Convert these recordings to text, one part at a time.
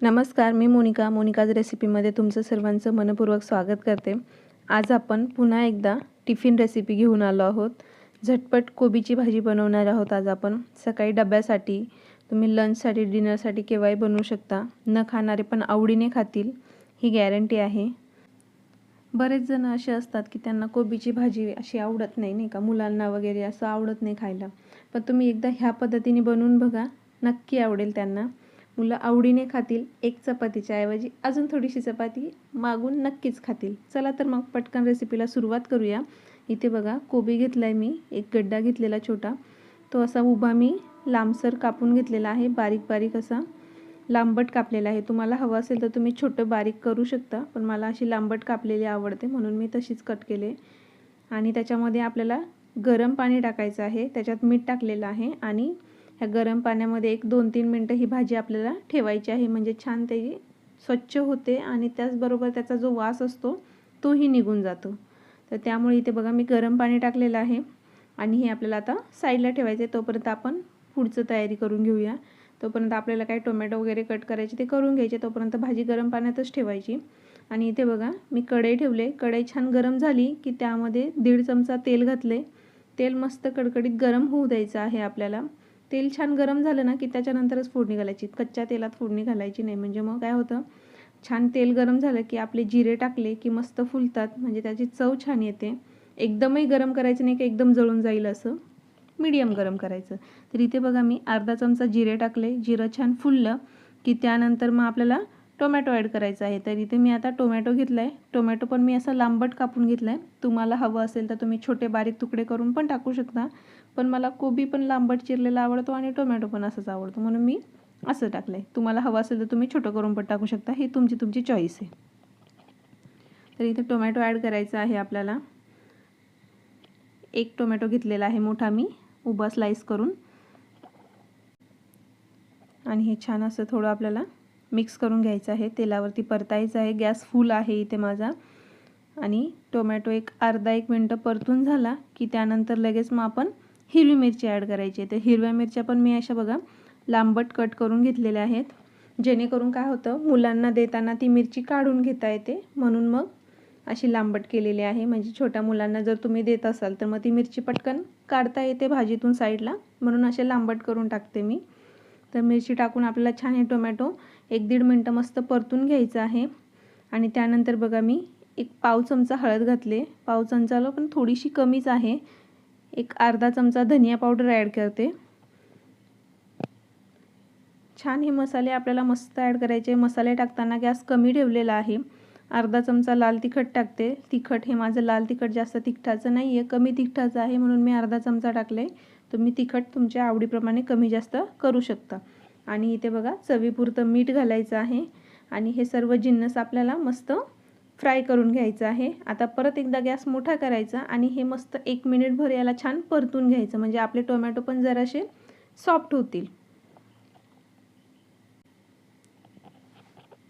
नमस्कार मी मोनिका. मोनिकाज रेसिपीमध्ये तुमचं सर्वांचं मनपूर्वक स्वागत करते. आज आपण पुन्हा एकदा टिफिन रेसिपी घेऊन आलो आहोत. झटपट कोबीची भाजी बनवणार आहोत आज आपण. सकाळी डब्यासाठी तुम्ही लंचसाठी डिनरसाठी केव्हाही बनवू शकता. न खाणारे पण आवडीने खातील ही गॅरंटी आहे. बरेच जण असे असतात की त्यांना कोबीची भाजी अशी आवडत नाही नाही का? मुलांना वगैरे असं आवडत नाही खायला. पण तुम्ही एकदा ह्या पद्धतीने बनवून बघा. नक्की आवडेल त्यांना. मुलं आवडीने खातील एक चपातीच्या ऐवजी अजून थोडीशी चपाती मागून नक्कीच खातील. चला तर मग पटकन रेसिपीला सुरुवात करूया. इथे बघा कोबी घेतला आहे मी एक गड्डा घेतलेला छोटा. तो असा उभा मी लांबसर कापून घेतलेला आहे बारीक बारीक असा. लांबट कापलेला आहे. तुम्हाला हवं असेल तर तुम्ही छोटं बारीक करू शकता पण मला अशी लांबट कापलेली आवडते म्हणून मी तशीच कट केले. आणि त्याच्यामध्ये आपल्याला गरम पाणी टाकायचं आहे त्याच्यात मीठ टाकलेलं आहे आणि ह्या गरम पाण्यामध्ये एक दोन तीन मिनटं ही भाजी आपल्याला ठेवायची आहे. म्हणजे छान ते स्वच्छ होते आणि त्याचबरोबर त्याचा जो वास असतो तोही निघून जातो. तर त्यामुळे इथे बघा मी गरम पाणी टाकलेलं आहे आणि हे आपल्याला आता साईडला ठेवायचं आहे. तोपर्यंत आपण पुढचं तयारी करून घेऊया. तोपर्यंत आपल्याला काही टोमॅटो वगैरे कट करायचे ते करून घ्यायचे. तोपर्यंत भाजी गरम पाण्यातच ठेवायची. आणि इथे बघा मी कढई ठेवले. कढई छान गरम झाली की त्यामध्ये दीड चमचा तेल घातले. तेल मस्त कडकडीत गरम होऊ द्यायचं आहे आपल्याला. तेल छान गरम झालं ना की त्याच्यानंतरच फोडणी घालायची. कच्च्या तेलात फोडणी घालायची नाही. म्हणजे मग काय होतं? छान तेल गरम झालं की आपले जिरे टाकले की मस्त फुलतात. म्हणजे त्याची चव छान येते. एकदमही गरम करायचं नाही की एकदम जळून जाईल असं. मीडियम गरम करायचं. तर इथे बघा मी अर्धा चमचा जिरे टाकले. जिरं छान फुललं की त्यानंतर मग आपल्याला टोमॅटो ॲड करायचा आहे. तर इथे मी आता टोमॅटो घेतला आहे टोमॅटो पण मी असं लांबट कापून घेतला आहे तुम्हाला हवं असेल तर तुम्ही छोटे बारीक तुकडे करून पण टाकू शकता. पण मला कोबी पण लांबट चिरलेला आवडतो आणि टोमॅटो पण असंच आवडतो. म्हणून मी असं टाकलं आहे तुम्हाला हवं असेल तर तुम्ही छोटं करून पण टाकू शकता. ही तुमची तुमची चॉईस आहे. तर इथे टोमॅटो ॲड करायचा आहे आपल्याला. एक टोमॅटो घेतलेला आहे मोठा मी. उभा स्लाईस करून. आणि हे छान असं थोडं आपल्याला मिक्स करून घ्यायचं आहे. तेलावरती परतायचं आहे. गॅस फुल आहे इथे माझा. आणि टोमॅटो एक अर्धा एक मिनटं परतून झाला की त्यानंतर लगेच मग आपण हिरवी मिरची ॲड करायची आहे. तर हिरव्या मिरच्या पण मी अशा बघा लांबट कट करून घेतलेल्या आहेत. जेणेकरून काय होतं मुलांना देताना ती मिरची काढून घेता येते. म्हणून मग अशी लांबट केलेली आहे. म्हणजे छोट्या मुलांना जर तुम्ही देत असाल तर मग ती मिरची पटकन काढता येते भाजीतून साईडला. म्हणून असे लांबट करून टाकते मी. तर मिरची टाकून आपल्याला छान हे टोमॅटो एक दीड मिनटं मस्त परतून घ्यायचं आहे. आणि त्यानंतर बघा मी एक पाव चमचा हळद घातले. पाव चमचाला पण थोडीशी कमीच आहे. एक अर्धा चमचा धनिया पावडर ॲड करते. छान हे मसाले आपल्याला मस्त ॲड करायचे. मसाले टाकताना गॅस कमी ठेवलेला आहे. अर्धा चमचा लाल तिखट टाकते. तिखट हे माझं लाल तिखट जास्त तिखटाचं नाही आहे कमी तिखटाचं आहे म्हणून मी अर्धा चमचा टाकले. तुम्ही तिखट तुमच्या आवडीप्रमाणे कमी जास्त करू शकता. आणि इथे बघा चवीपुरतं मीठ घालायचं आहे. आणि हे सर्व जिन्नस आपल्याला मस्त फ्राय करून घ्यायचं आहे. आता परत एकदा गॅस मोठा करायचा आणि हे मस्त एक मिनिटभर याला छान परतून घ्यायचं. म्हणजे आपले टोमॅटो पण जरासे सॉफ्ट होतील.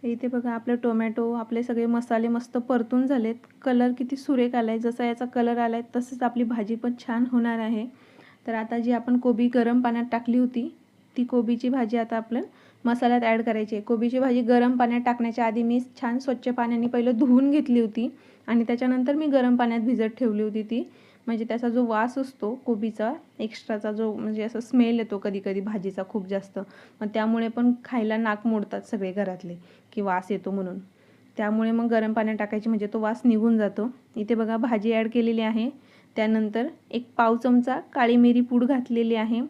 इथे बघा आपले टोमॅटो आपले सगळे मसाले मस्त परतून झालेत. कलर किती सुरेख आला आहे जसा याचा कलर आला आहे तसंच आपली भाजी पण छान होणार आहे. तर आता जी आपण कोबी गरम पाण्यात टाकली होती ती कोबीची भाजी आता आपण मसाल्यात ॲड करायची आहे. कोबीची भाजी गरम पाण्यात टाकण्याच्या आधी मी छान स्वच्छ पाण्याने पहिलं धुवून घेतली होती आणि त्याच्यानंतर मी गरम पाण्यात भिजत ठेवली होती ती. म्हणजे त्याचा जो वास असतो कोबीचा एक्स्ट्राचा जो म्हणजे असं स्मेल येतो कधी कधी भाजीचा खूप जास्त मग त्यामुळे पण खायला नाक मोडतात सगळे घरातले की वास येतो म्हणून. त्यामुळे मग गरम पाण्यात टाकायची म्हणजे तो वास निघून जातो. इथे बघा भाजी ॲड केलेली आहे. त्यानंतर एक पाव चमचा काळी मिरी पूड घातलेली आहे.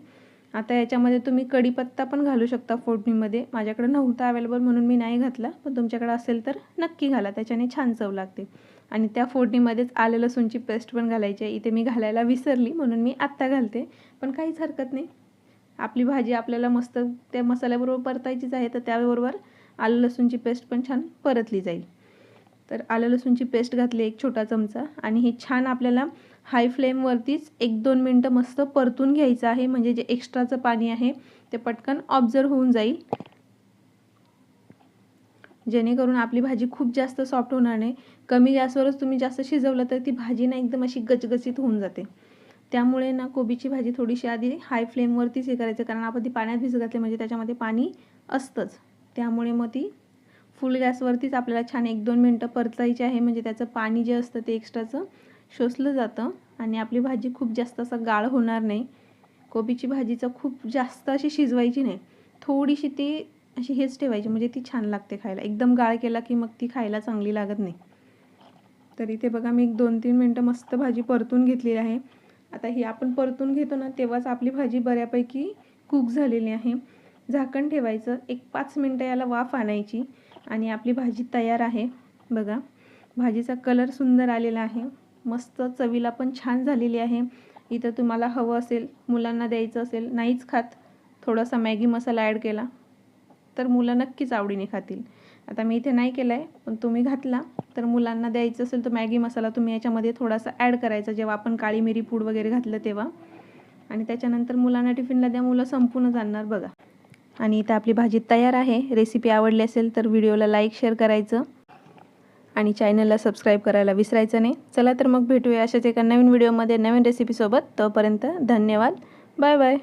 आता याच्यामध्ये तुम्ही कढीपत्ता पण घालू शकता फोडणीमध्ये. माझ्याकडे नव्हता अवेलेबल म्हणून मी नाही घातला पण तुमच्याकडे असेल तर नक्की घाला त्याच्याने छान चव लागते. आणि त्या फोडणीमध्येच आलं लसूणची पेस्ट पण घालायची आहे. इथे मी घालायला विसरली म्हणून मी आत्ता घालते पण काहीच हरकत नाही. आपली भाजी आपल्याला मस्त त्या मसाल्याबरोबर परतायचीच आहे तर त्याबरोबर आलं लसूणची पेस्ट पण छान परतली जाईल. तर आलं लसूणची पेस्ट घातली एक छोटा चमचा आणि हे छान आपल्याला हाय फ्लेमवरतीच एक दोन मिनटं मस्त परतून घ्यायचं आहे. म्हणजे जे एक्स्ट्राचं पाणी आहे ते पटकन ऑब्झर्व होऊन जाईल. जेणेकरून आपली भाजी खूप जास्त सॉफ्ट होणार नाही. कमी गॅसवरच तुम्ही जास्त शिजवलं तर ती भाजी ना एकदम अशी गचगचीत होऊन जाते. त्यामुळे ना कोबीची भाजी थोडीशी आधी हाय फ्लेमवरतीच हे करायचं. कारण आपण ती पाण्यात भिजत घातली म्हणजे त्याच्यामध्ये पाणी असतंच. त्यामुळे मग ती फुल गॅसवरतीच आपल्याला छान एक दोन मिनटं परतायची आहे. म्हणजे त्याचं पाणी जे असतं ते एक्स्ट्राचं शोषलं जातं आणि आपली भाजी खूप जास्त असं गाळ होणार नाही. कोबीची भाजीचं खूप जास्त अशी शिजवायची नाही. थोडीशी ती अशी हेच ठेवायची म्हणजे ती छान लागते खायला. एकदम गाळ केला की मग ती खायला चांगली लागत नाही. तर इथे बघा मी एक दोन तीन मिनटं मस्त भाजी परतून घेतलेली आहे. आता ही आपण परतून घेतो ना तेव्हाच आपली भाजी बऱ्यापैकी कुक झालेली आहे. झाकण ठेवायचं एक पाच मिनटं याला वाफ आणायची आणि आपली भाजी तयार आहे. बघा भाजीचा कलर सुंदर आलेला आहे. मस्त चवीला पण छान झालेली आहे. इथं तुम्हाला हवं असेल मुलांना द्यायचं असेल नाहीच खात. थोडासा मॅगी मसाला ॲड केला तर मुलं नक्कीच आवडीने खातील. आता मी इथे नाही केलं आहे पण तुम्ही घातला तर मुलांना द्यायचं असेल तर मॅगी मसाला तुम्ही याच्यामध्ये थोडासा ॲड करायचा. जेव्हा आपण काळी मिरी पूड वगैरे घातलं तेव्हा. आणि त्याच्यानंतर मुलांना टिफिनला द्या मुलं संपूनच आणणार बघा. आणि इथं आपली भाजी तयार आहे. रेसिपी आवडली असेल तर व्हिडिओला लाईक शेअर करायचं. आणि चॅनलला सबस्क्राईब करायला विसरायचं नाही. चला तर मग भेटूया अशाच एका नवीन व्हिडिओमध्ये नवीन रेसिपीसोबत तोपर्यंत धन्यवाद. Bye bye